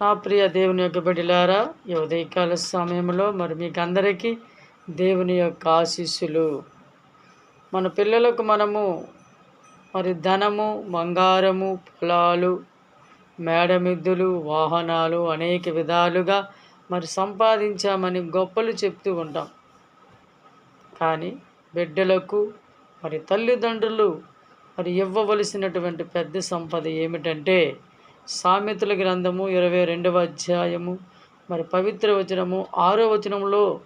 నా ప్రియ దేవుని యొక్క బిడ్డలారా ఈ ఉదయకాల సమయంలో మరి మీకు అందరికీ దేవుని యొక్క ఆశీస్సులు. మన పిల్లలకు మనము మరి ధనము బంగారము పొలాలు మేడమిద్దులు వాహనాలు అనేక విధాలుగా మరి సంపాదించామని గొప్పలు చెప్తూ ఉంటాం. కానీ బిడ్డలకు మరి తల్లిదండ్రులు మరి ఇవ్వవలసినటువంటి పెద్ద సంపద ఏమిటంటే సామెతల గ్రంథము ఇరవై రెండవ అధ్యాయము. మరి పవిత్ర వచనము ఆరో వచనంలో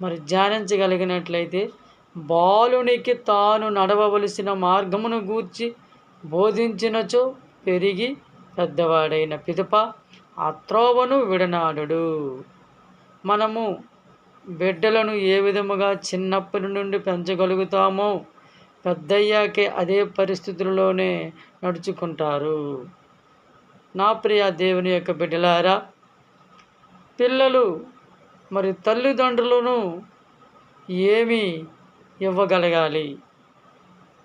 మరి ధ్యానించగలిగినట్లయితే బాలునికి తాను నడవవలసిన మార్గమును గూర్చి బోధించినచో పెరిగి పెద్దవాడైన పిదప ఆ త్రోవను విడనాడు మనము బిడ్డలను ఏ విధముగా చిన్నప్పటి నుండి పెంచగలుగుతామో పెద్దయ్యాకే అదే పరిస్థితుల్లోనే నడుచుకుంటారు. నా ప్రియ దేవుని యొక్క బిడ్డలారా పిల్లలు మరి తల్లిదండ్రులను ఏమి ఇవ్వగలగాలి?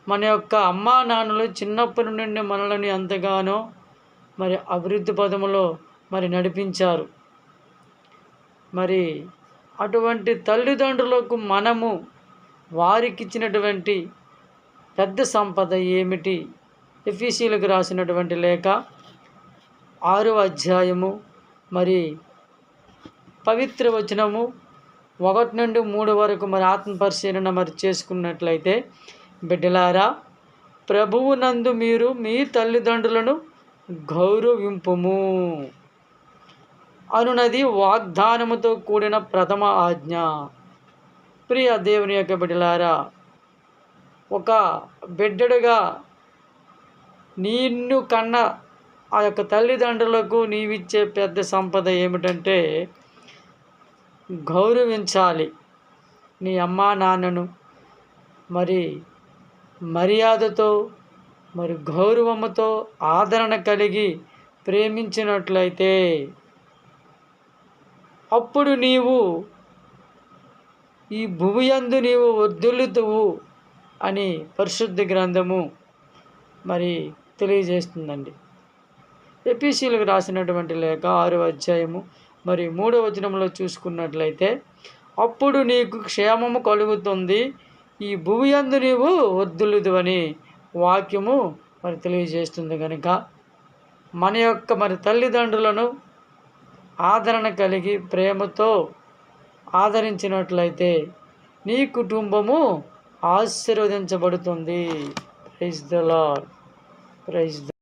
మన యొక్క అమ్మా నాన్నలు చిన్నప్పటి నుండి మనల్ని ఎంతగానో మరి అభివృద్ధి పదములో మరి నడిపించారు. మరి అటువంటి తల్లిదండ్రులకు మనము వారికి ఇచ్చినటువంటి పెద్ద సంపద ఏమిటి? ఎఫీసీలకు రాసినటువంటి లేఖ ఆరవ అధ్యాయము మరి పవిత్ర వచనము ఒకటి నుండి మూడు వరకు మరి ఆత్మపరిశీలన మరి చేసుకున్నట్లయితే బిడ్డలారా ప్రభువు నందు మీరు మీ తల్లిదండ్రులను గౌరవింపుము. అనునది వాగ్దానముతో కూడిన ప్రథమ ఆజ్ఞ. ప్రియ దేవుని యొక్క బిడ్డలారా ఒక బిడ్డడుగా నిన్ను కన్న ఆ యొక్క తల్లిదండ్రులకు నీవిచ్చే పెద్ద సంపద ఏమిటంటే గౌరవించాలి. నీ అమ్మా నాన్నను మరి మర్యాదతో మరి గౌరవముతో ఆదరణ కలిగి ప్రేమించినట్లయితే అప్పుడు నీవు ఈ భూమియందు నీవు వర్ధులుతువు అని పరిశుద్ధ గ్రంథము మరి తెలియజేస్తుందండి. ఎపిసీలకు రాసినటువంటి లేఖ ఆరో అధ్యాయము మరి మూడవ వచనంలో చూసుకున్నట్లయితే అప్పుడు నీకు క్షేమము కలుగుతుంది ఈ భూమి అందు నీవు వద్దులుదు అని వాక్యము మరి తెలియజేస్తుంది కనుక మన యొక్క మరి తల్లిదండ్రులను ఆదరణ కలిగి ప్రేమతో ఆదరించినట్లయితే నీ కుటుంబము ఆశీర్వదించబడుతుంది. Praise the Lord praise the